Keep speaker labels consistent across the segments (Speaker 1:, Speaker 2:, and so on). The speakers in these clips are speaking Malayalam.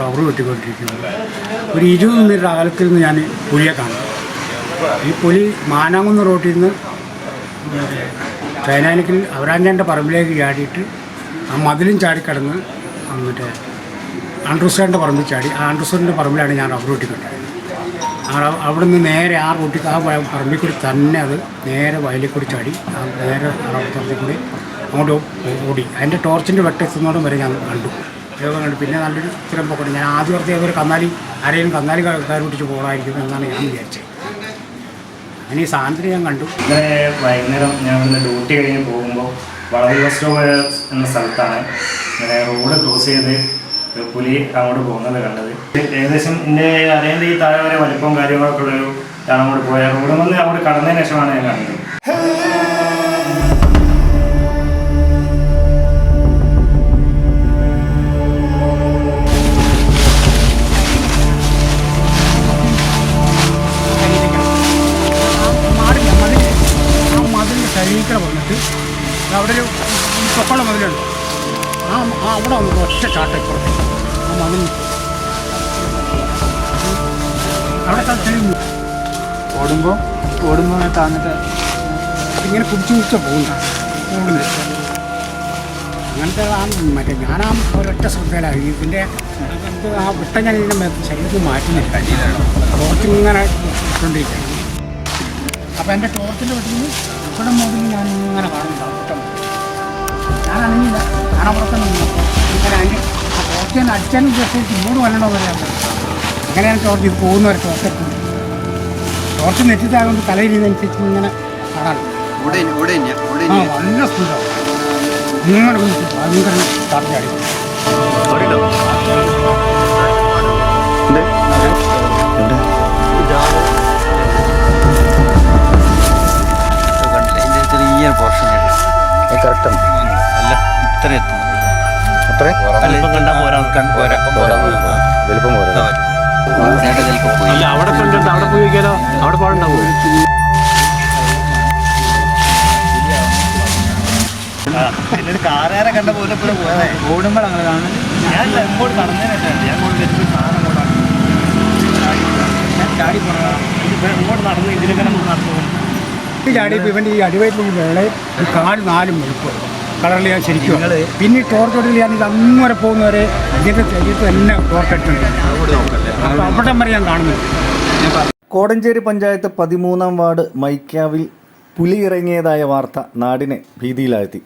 Speaker 1: റബ്ബർ വെട്ടിക്കൊണ്ടിരിക്കുന്നത് ഒരു ഇരുപത് മീറ്റർ അകലത്തിൽ നിന്ന് ഞാൻ പുലിയെ കാണും. ഈ പുലി മാനാങ്കുന്ന് റോട്ടിൽ നിന്ന് ചൈനാനിക്കിൽ അവരാഞ്ചാന്റെ പറമ്പിലേക്ക് ചാടിയിട്ട് ആ മതിലും ചാടിക്കടന്ന് മറ്റേ ആൻഡ്രൂസേന്റെ പറമ്പിൽ ചാടി. ആ ആൻഡ്രൂസറിന്റെ പറമ്പിലാണ് ഞാൻ റബ്ബർ വെട്ടിക്കൊണ്ടിരുന്നത് അവിടെ നിന്ന് നേരെ ആ റൂട്ടിൽ ആ പറമ്പിൽ കൂടി തന്നെ അത് നേരെ വയലിൽ കൂടി ചാടി. ആ നേരെ റബ്ബർ കൂടി അങ്ങോട്ട് ഓടി. അതിന്റെ ടോർച്ചിന്റെ വെട്ടെത്തുന്നോടും വരെ ഞാൻ കണ്ടു. യോഗം കണ്ടു പിന്നെ നല്ലൊരു സ്ഥിരം പോകണം ഞാൻ ആദ്യം ഓർത്ത് ഒരു കന്നാലി ആരെയും കന്നാലി കയറി പോകണമായിരിക്കും പോകാമായിരിക്കും എന്നാണ് ഞാൻ വിചാരിച്ചത്. അങ്ങനെ ഈ സാധനത്തിന് ഞാൻ കണ്ടു.
Speaker 2: ഇന്നലെ വൈകുന്നേരം ഞാൻ ഇന്ന് ഡ്യൂട്ടി കഴിഞ്ഞ് പോകുമ്പോൾ വളരെ ബസ് സ്റ്റോപ്പ് എന്ന സ്ഥലത്താണ് ഇങ്ങനെ റോഡ് ക്രോസ് ചെയ്ത് പുലി അങ്ങോട്ട് പോകുന്നത് കണ്ടത്. ഏകദേശം എന്റെ അറിയേണ്ട ഈ താഴെ വരെ വലിപ്പവും കാര്യങ്ങളൊക്കെ ഉള്ളൊരു അങ്ങോട്ട് പോയ റോഡ് വന്ന് അങ്ങോട്ട് കടന്നതിന് ശേഷമാണ് ഞാൻ കണ്ടത്.
Speaker 1: മതിലുണ്ട് ആ ആ അവിടെ വന്നു. ഒറ്റ ചാട്ടം ഇപ്പുറത്ത് ആ മതിൽ അവിടെ തെളിഞ്ഞു
Speaker 3: ഓടുമ്പോൾ ഓടുമ്പോൾ താന്നിട്ട്
Speaker 1: ഇങ്ങനെ കുടിച്ചു കുടിച്ച പോകുന്നു ഓടുന്നത് അങ്ങനത്തെ ആ മറ്റേ ഞാനാ ഒരൊറ്റ ശ്രദ്ധയിലാണ് ഇതിന്റെ ഇത് ആ വിട്ട ഞാൻ ഇതിന്റെ ശരീരത്തിൽ മാറ്റുന്നില്ല. ടോർച്ചിങ്ങനെ ഇട്ടുകൊണ്ടിരിക്കുകയാണ് അപ്പോൾ എന്റെ ടോർച്ചിന്റെ വീട്ടിൽ ഇവിടെ മുതൽ ഞാൻ ഇങ്ങനെ കാണുന്നുണ്ടാവും തന്നെ നിന്നപ്പോൾ ഇങ്ങനെ അടിച്ചാലും ജസ്റ്റ് ഇങ്ങോട്ട് വല്ലണോ വരെ അങ്ങനെയാണ് ടോർച്ച് ഇത് പോകുന്ന ഒരു ടോർച്ച് നെറ്റിട്ടായതുകൊണ്ട് തലയിലിനനുസരിച്ച് ഇങ്ങനെ ആ നല്ല സ്പീഡാണ് ഇങ്ങനെ ഭയങ്കര
Speaker 4: ചെറിയ പോർഷൻ
Speaker 3: കറക്റ്റാണ്
Speaker 4: അല്ല ഇത്ര എത്തുന്നു.
Speaker 3: അത്രേ?
Speaker 2: വലിപ്പം കണ്ടാൽ പോരാ.
Speaker 4: പോരാ.
Speaker 3: വലുപ്പം പോരാ.
Speaker 4: ചേട്ടൻ ചിലപ്പോൾ പോയി.
Speaker 5: അല്ല അവിടെ കണ്ടിട്ട് അവിടെ പോയി നോക്കിയാലോ അവിടെ പാടുണ്ടാവോ?
Speaker 2: എന്നൊരു കാറേറെ കണ്ട പോലെ പോയതേ.
Speaker 3: കാണുന്നത്
Speaker 2: ഞാൻ എങ്ങോട്ട് ഞാൻ സാധനം കൊണ്ടാണ് ഞാൻ ചാടി പോണതാണ് ഇങ്ങോട്ട് നടന്ന് ഇതിലിങ്ങനെ നടന്നു
Speaker 1: ഈ ചാടിയപ്പോൾ ഇവന്റെ ഈ അടിവയറ്റിൽ വേളയിൽ ഈ കാൽ നാലും വെളുപ്പ് കളറിൽ ഞാൻ ശരിക്കും പിന്നെ ഈ ടോർച്ചോട്ടിൽ ഞാൻ ഇത് അങ്ങനെ വരെ പോകുന്നവരെ ഇതിന്റെ ശരീരത്ത് തന്നെ ടോർച്ച് അടിച്ചുകൊണ്ടിരിക്കുന്നു അപ്പോൾ അവിടം വരെ ഞാൻ കാണുന്നു.
Speaker 6: കോടഞ്ചേരി പഞ്ചായത്ത് പതിമൂന്നാം വാർഡ് മൈക്കാവിൽ പുലി ഇറങ്ങിയതായ വാർത്ത നാടിനെ ഭീതിയിലാഴ്ത്തി.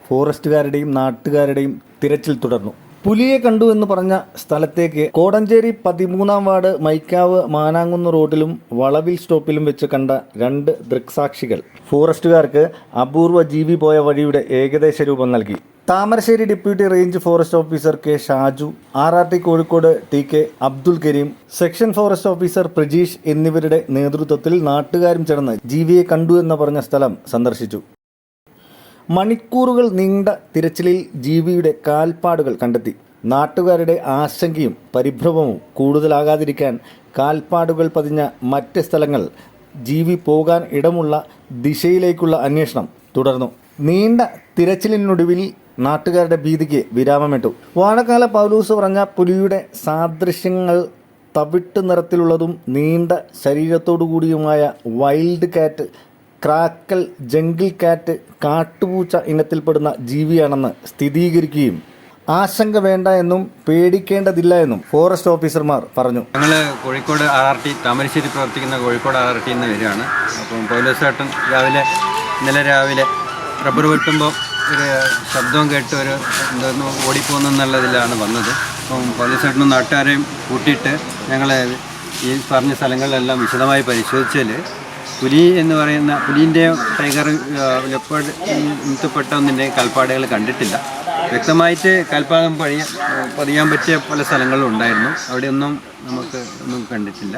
Speaker 6: ഫോറസ്റ്റുകാരുടെയും നാട്ടുകാരുടെയും തിരച്ചിൽ തുടർന്നു. പുലിയെ കണ്ടു എന്ന് പറഞ്ഞ സ്ഥലത്തേക്ക് കോടഞ്ചേരി പതിമൂന്നാം വാർഡ് മൈക്കാവ് മാനാങ്കുന്ന് റോഡിലും വളവിൽ സ്റ്റോപ്പിലും വെച്ച് കണ്ട രണ്ട് ദൃക്സാക്ഷികൾ. ഫോറസ്റ്റുകാർക്ക് അപൂർവ ജീവി പോയ വഴിയുടെ ഏകദേശ രൂപം നൽകി. Thamarassery deputy range forest officer K Shaju R R T Kozhikode T K Abdul Kareem section forest officer Prajeesh എന്നിവരുടെ നേതൃത്വത്തിൽ നാട്ടുകാരും ചേർന്ന് ജീവിയെ കണ്ടു എന്ന് പറഞ്ഞ സ്ഥലം സന്ദർശിച്ചു. മണിക്കൂറുകൾ നീണ്ട തിരച്ചിലിൽ ജീവിയുടെ കാൽപ്പാടുകൾ കണ്ടെത്തി. നാട്ടുകാരുടെ ആശങ്കയും പരിഭ്രമവും കൂടുതലാകാതിരിക്കാൻ കാൽപ്പാടുകൾ പതിഞ്ഞ മറ്റ് സ്ഥലങ്ങൾ ജീവി പോകാൻ ഇടമുള്ള ദിശയിലേക്കുള്ള അന്വേഷണം തുടർന്നു. നീണ്ട തിരച്ചിലിനൊടുവിൽ നാട്ടുകാരുടെ ഭീതിക്ക് വിരാമമിട്ടു. വാഴക്കാല പൗലൂസ് പറഞ്ഞ പുലിയുടെ സാദൃശ്യങ്ങൾ തവിട്ട് നിറത്തിലുള്ളതും നീണ്ട ശരീരത്തോടു കൂടിയുമായ wild cat caracal jungle cat കാട്ടുപൂച്ച ഇനത്തിൽപ്പെടുന്ന ജീവിയാണെന്ന് സ്ഥിരീകരിക്കുകയും ആശങ്ക വേണ്ട എന്നും പേടിക്കേണ്ടതില്ല എന്നും ഫോറസ്റ്റ് ഓഫീസർമാർ പറഞ്ഞു.
Speaker 4: ഞങ്ങൾ Kozhikode R R T Thamarassery പ്രവർത്തിക്കുന്ന കോഴിക്കോട് ആർ ആർ ടി എന്ന് വരികയാണ്. അപ്പം പോലീസേട്ടൻ രാവിലെ ഇന്നലെ രാവിലെ റബ്ബർ വെട്ടുമ്പോൾ ഒരു ശബ്ദവും കേട്ട് ഒരു എന്തോന്ന് ഓടിപ്പോകുന്നു എന്നുള്ളതിലാണ് വന്നത്. അപ്പം പോലീസേട്ടനും നാട്ടുകാരെയും കൂട്ടിയിട്ട് ഞങ്ങൾ ഈ പറഞ്ഞ സ്ഥലങ്ങളിലെല്ലാം വിശദമായി പരിശോധിച്ചാൽ പുലി എന്ന് പറയുന്ന പുലിന്റെ ടൈഗർ ലെപ്പേർഡ് ഇനത്തിൽപ്പെട്ട ഒന്നിന്റെ കാൽപ്പാടുകൾ കണ്ടിട്ടില്ല. വ്യക്തമായിട്ട് കൽപ്പാടം പഴിയ പതിയാൻ പറ്റിയ പല സ്ഥലങ്ങളും ഉണ്ടായിരുന്നു. അവിടെയൊന്നും നമുക്ക് ഒന്നും കണ്ടിട്ടില്ല.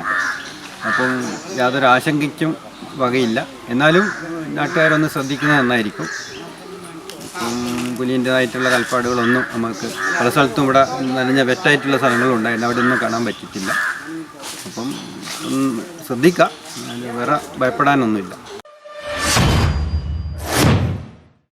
Speaker 4: അപ്പം യാതൊരു ആശങ്കയ്ക്കും വകയില്ല. എന്നാലും നാട്ടുകാരൊന്ന് ശ്രദ്ധിക്കുന്നത് നന്നായിരിക്കും. പുലിന്റെതായിട്ടുള്ള കാൽപ്പാടുകളൊന്നും നമുക്ക് പല സ്ഥലത്തും ഇവിടെ നനഞ്ഞ വെറ്റായിട്ടുള്ള സ്ഥലങ്ങളും ഉണ്ടായിരുന്നു. അവിടെ ഒന്നും കാണാൻ പറ്റിയിട്ടില്ല. അപ്പം ശ്രദ്ധിക്കുക ശ്രദ്ധിക്കാം. വേറെ ഭയപ്പെടാനൊന്നുമില്ല.